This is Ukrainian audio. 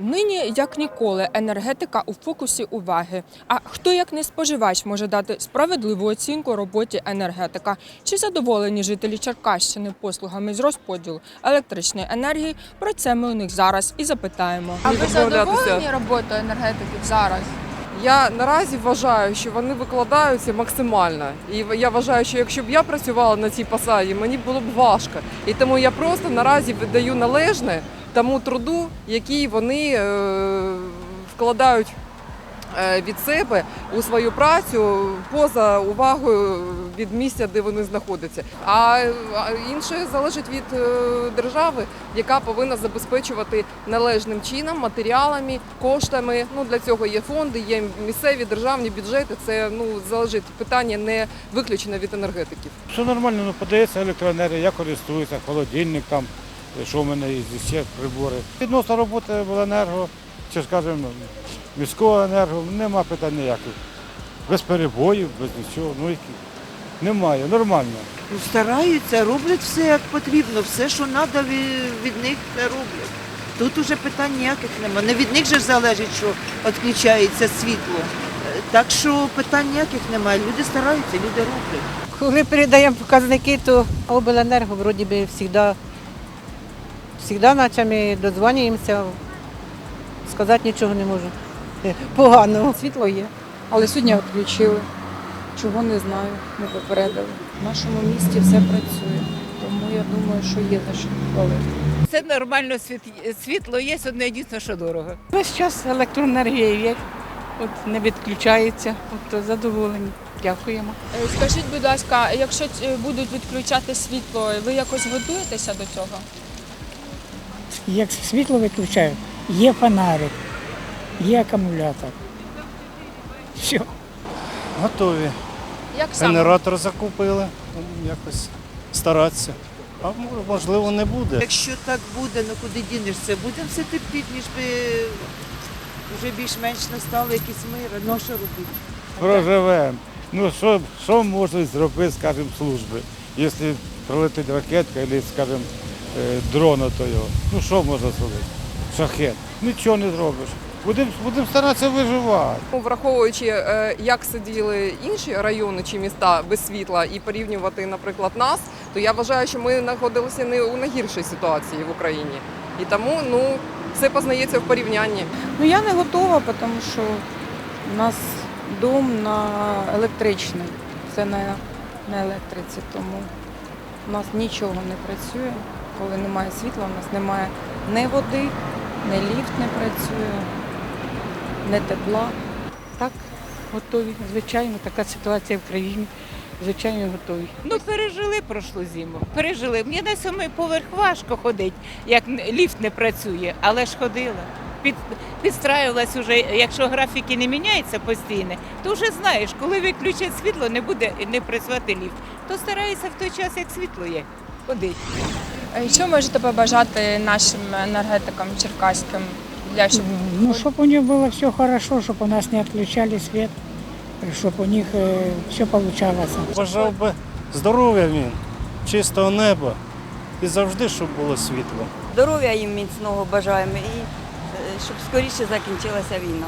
Нині, як ніколи, енергетика у фокусі уваги. А хто як не споживач може дати справедливу оцінку роботі енергетика? Чи задоволені жителі Черкащини послугами з розподілу електричної енергії? Про це ми у них зараз і запитаємо. А ви задоволені роботою енергетиків зараз? Я наразі вважаю, що вони викладаються максимально. І я вважаю, що якщо б я працювала на цій посаді, мені було б важко. І тому я просто наразі видаю належне тому труду, який вони е, вкладають е, від себе у свою працю поза увагою від місця, де вони знаходяться. А інше залежить від е, держави, яка повинна забезпечувати належним чином матеріалами, коштами. Ну для цього є фонди, є місцеві державні бюджети. Це ну залежить питання не виключено від енергетиків. Все нормально, ну подається електроенергія, я користуюся, холодильник там, що в мене є ще прибори. Відносно роботи обленерго, чи скажімо, міського енерго, нема питань ніяких. Без перебоїв, без нічого. Ну, які- немає, нормально. Ну, стараються, роблять все як потрібно, все, що треба від, від них, все роблять. Тут уже питань ніяких немає. Не від них же залежить, що відключається світло. Так що питань ніяких немає. Люди стараються, люди роблять. Коли передаємо показники, то обленерго вроді би завжди, завжди наче ми додзвонюємося, сказати нічого не можу. Поганого. Світло є, але сьогодні відключили. Чого не знаю, не попередили. В нашому місті все працює, тому я думаю, що є за що хвалити. Все нормально, світ- світло є, одне єдине, що дорого. Весь час електроенергія є, от не відключається, от задоволені. Дякуємо. Е, Скажіть, будь ласка, якщо е, будуть відключати світло, ви якось готуєтеся до цього? Як світло виключають, є фонарик, є акумулятор. Все. Готові. Як саме? Генератор закупили, якось старатися. А можливо не буде. Якщо так буде, ну куди дінешся? Будемо все терпіти, ніж би вже більш-менш настало якийсь мир. Ну а що робити? Проживемо. Ну що, що можуть зробити, скажімо, служби, якщо прилетить ракетка або, скажімо, е, дрон ото його. Ну що можна зробити? Шахет. Нічого не зробиш. Будемо будем старатися виживати. Ну, Враховуючи, е, як сиділи інші райони чи міста без світла, і порівнювати, наприклад, нас, то я вважаю, що ми знаходилися не у найгіршій ситуації в Україні. І тому ну все познається в порівнянні. Ну я не готова, тому що у нас дом на електричний, це не на електриці, тому у нас нічого не працює. Коли немає світла, у нас немає ні води, ні ліфт не працює, ні тепла. Так, готові. Звичайно, така ситуація в країні. Звичайно, готові. Ну, пережили прошлу зиму. Пережили. Мені на сьомий поверх важко ходити, як ліфт не працює, але ж ходила. Під, підстраювалась уже, якщо графіки не міняються постійно, то вже знаєш, коли виключать світло, не буде не працювати ліфт. То стараюся в той час, як світло є, ходити. Е, Що можете побажати нашим енергетикам черкаським для щоб Ну, чтобы у них было все хорошо, чтобы у нас не отключали свет, чтобы у них все получалось. Бажав би здоров'я він, чистого неба і завжди, щоб було світло. Здоров'я їм міцного бажаємо і е, щоб скоріше закінчилася війна.